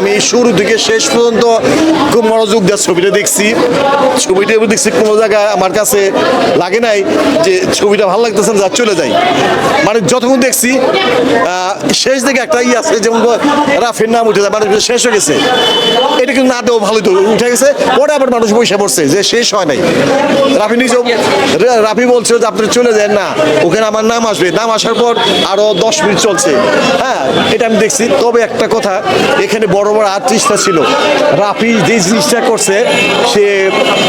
আমি শুরু থেকে শেষ পর্যন্ত খুব মনোযোগ দেওয়ার ছবিটা দেখছি। ছবিটা দেখছি কোনো জায়গায় আমার কাছে লাগে নাই যে ছবিটা ভালো লাগতেছে যা চলে যাই মানে যতক্ষণ দেখছি শেষ দিকে একটা ই আছে, যেমন রাফির নাম উঠে যায় মানে শেষ হয়ে গেছে। এটা কিন্তু না দেও ভালো তো উঠে গেছে, পরে আবার মানুষ বসে পড়ছে যে শেষ হয় নাই। রাফি নিজেও রাফি বলছে যে আপনি চলে যান না, ওখানে আমার নাম আসবে। নাম আসার পর আরও দশ মিনিট চলছে। হ্যাঁ এটা আমি দেখছি। তবে একটা কথা, এখানে বড় বড় বড় আর্টিস্টরা ছিল। রাফি যে জিনিসটা করছে সে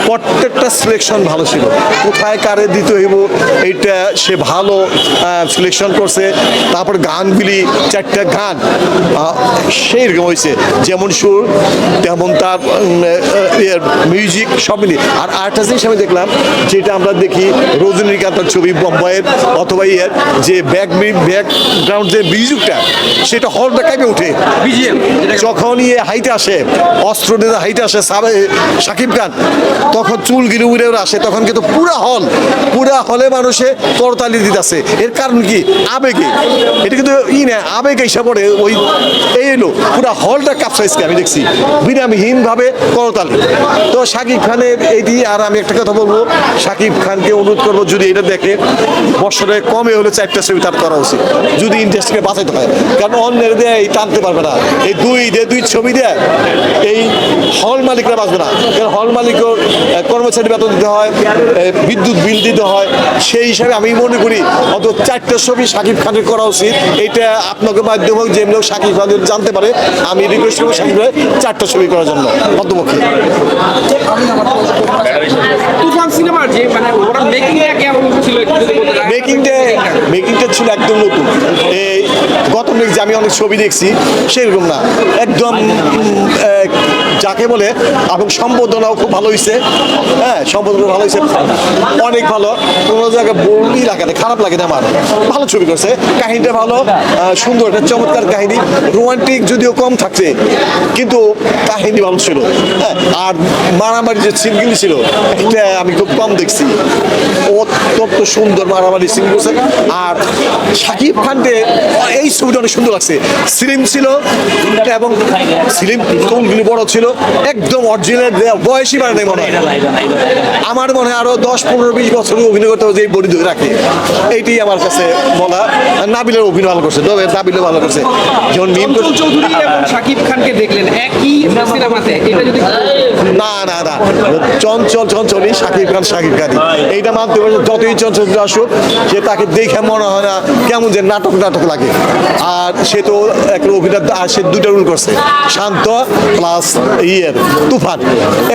প্রত্যেকটা সিলেকশন ভালো ছিল। কোথায় কারে দিতে হইব এইটা সে ভালো সিলেকশন করছে। তারপর গানগুলি চারটা গান সেই রকম হয়েছে যেমন সুর তেমন তার মিউজিক সব মিলিয়ে। আর জিনিস আমি দেখলাম যেটা আমরা দেখি রজনীকান্তের ছবি বোম্বাইয়ের অথবা ইয়ের যে ব্যাক ব্যাকগ্রাউন্ড যে মিউজিকটা সেটা হলটা কাইপে উঠে? বিজিএম যখন ইয়ে হাইটে আসে, অস্ত্র নিয়ে হাইটে আসে সাকিব খান। তখন চুল গিরে উড়ে আসে, তখন কিন্তু পুরা হল পুরা হলে মানুষে করতালি দিতেছে। এর কারণ কি? আবেগে। এটা কিন্তু ই না আবেগ এসে পড়ে ওই এই এলো পুরা হলটা কাপসাইজকে আমি দেখছি। বিরামহীন ভাবে করতালি। তো শাকিব খানের এইটি আর আমি একটা কথা বলব শাকিব খানকে অনুরোধ করব যদি এটা দেখে বছরে কমে হলে চারটা ছবি তার করা উচিত। যদি ইন্ডাস্ট্রিকে বাঁচাইতে হয়। কারণ অন্যের দেয় এই টানতে পারবে না। এই দুই দিয়ে দুই ছবি দেয় এই হল মালিকরা বাঁচবে না। কারণ হল মালিকও আহ, কর্মচারী বেতন দিতে হয় বিদ্যুৎ বিল দিতে হয় সেই হিসাবে আমি মনে করি অত চারটে ছবি শাকিব খানের করা উচিত। এটা আপনাকে মাধ্যম হোক যে লোক শাকিব খান যদি জানতে পারে। আমি রিকোয়েস্ট করব শাকিব ভাই চারটা ছবি করার জন্য যে মানে মেকিংটা ছিল। মেকিংটা একদম নতুন। এই গত যে আমি অনেক ছবি দেখছি সেরকম না। একদম এক, যাকে বলে, এবং সম্বোধনাও খুব ভালো হয়েছে হ্যাঁ সম্বোধনা ভালো হয়েছে অনেক ভালো। কোনো জায়গায় বলি লাগে না, খারাপ লাগে না আমার। ভালো ছবি করছে। কাহিনীটা ভালো সুন্দর, একটা চমৎকার কাহিনী। রোমান্টিক যদিও কম থাকছে, কিন্তু কাহিনী ভালো ছিল। হ্যাঁ আর মারামারি যে সিনগুলি ছিল, এটা আমি খুব কম দেখছি। অত্যন্ত সুন্দর মারামারি সিন করছে। আর শাকিব খানকে এই ছবিটা অনেক সুন্দর লাগছে। সিলিম ছিল, এবং সিলিম কোনগুলি বড় ছিল? একদম অরিজিনাল বয়সই বাড়ে নাই মনে হয়। আমার মনে হয় আরও দশ পনেরো বিশ বছর অভিনয় করতে হবে যে বডি ধরে রাখে। এইটাই আমার কাছে বলা। নাবিলের অভিনয় ভালো করছে তবে নাবিলও ভালো করছে। যেমন মিম চৌধুরী এবং শাকিব খানকে দেখলেন একই সিনেমাতে। এটা যদি না না না। চঞ্চল চঞ্চলই শাকিব খান শাকিব খানই। এইটা মানতে পারছে যতই চঞ্চল আসুক সে তাকে দেখে মনে হয় না কেমন যে নাটক নাটক লাগে। আর সে তো একটা অভিনয় আর সে দুটো রুল করছে। শান্ত প্লাস ইয়ের তুফান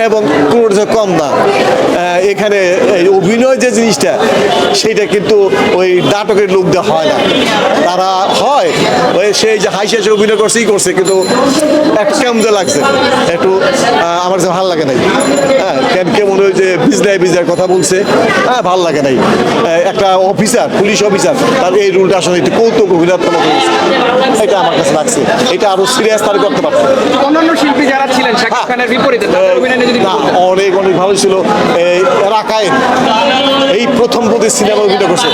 এবং কোনোটা কম না। এখানে অভিনয় যে জিনিসটা সেইটা কিন্তু ওই নাটকের লোক দেওয়া হয় না। তারা হয়, ওই সেই যে হাই শেষে অভিনয় করছে, ই করছে, কিন্তু একটু কেমন লাগছে, একটু আমার কাছে ভালো লাগে নাই। হ্যাঁ কেমন ওই যে বিজলাই বিজলার কথা বলছে হ্যাঁ ভালো লাগে নাই। একটা অফিসার, পুলিশ অফিসার, তার এই রুলটা আসলে একটু কৌতুক হয়েছে এটা আমার কাছে লাগছে। এটা আরও সিরিয়াস তার করতে অন্যান্য শিল্পী যারা ছিলেন শাকিব খানের বিপরীতে। অনেক অনেক ভালো ছিল। এই রাকায়েত এই প্রথম প্রতি সিনেমা অভিনয় করছে।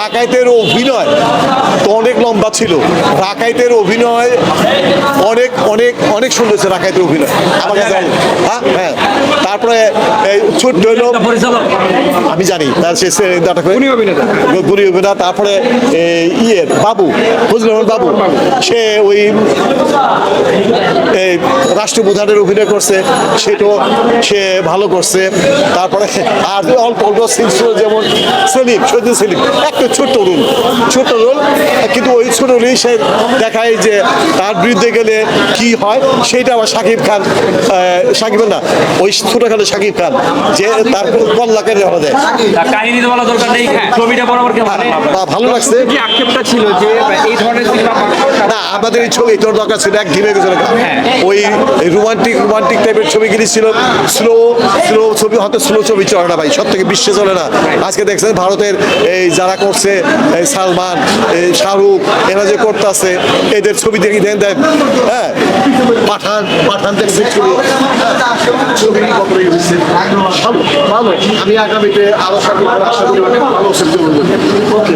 রাকায়েতের অভিনয় তো অনেক লম্বা ছিল। রাকায়েতের অভিনয় অনেক অনেক অনেক সুন্দর ছিল রাকায়েতের অভিনয়। আমার কাছে হ্যাঁ হ্যাঁ। তারপরে এই ছোট্ট হলো আমি জানি তার সে নাটক অভিনেতা। তারপরে এই ইয়ের বাবু ফজলুর বাবু। সে ওই রাষ্ট্রপ্রধানের অভিনয় করছে সেটাও সে ভালো করছে। তারপরে আর অল্প অল্প সিন ছিল যেমন সেলিম সৈয়দ সেলিম। একটা ছোট্ট রোল ছোট্ট রোল কিন্তু ওই ছোট রোলেই সে দেখায় যে তার বিরুদ্ধে গেলে কি হয় সেইটা আবার শাকিব খান শাকিব না ওই ছোটখাটো শাকিব খান যে তার কল্লাকে দেওয়া দেয়। কাহিনী বলা দরকার নেই ছবিটা বরাবর ভালো লাগছে। যে আক্ষেপটা ছিল যে এই ধরনের সিনেমা না আমাদের এই ছবি তোর দরকার ছিল এক ঘিরে গেছিল। ওই রোমান্টিক রোমান্টিক টাইপের ছবিগুলি ছিল স্লো স্লো ছবি হয়তো স্লো ছবি চলে না ভাই সব থেকে বিশ্বে চলে না। আজকে দেখছেন ভারতের এই যারা করছে এই সালমান এই শাহরুখ এরা যে করতেছে এদের ছবি দেখি দেন দেন। হ্যাঁ পাঠান পাঠান দেখছেন ছবি? ভালো আমি আগামীতে আরও সামনে আশা করি অনেক ভালো ছবি okay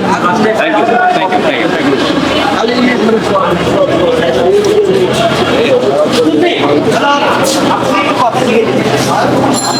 thank you thank you thank you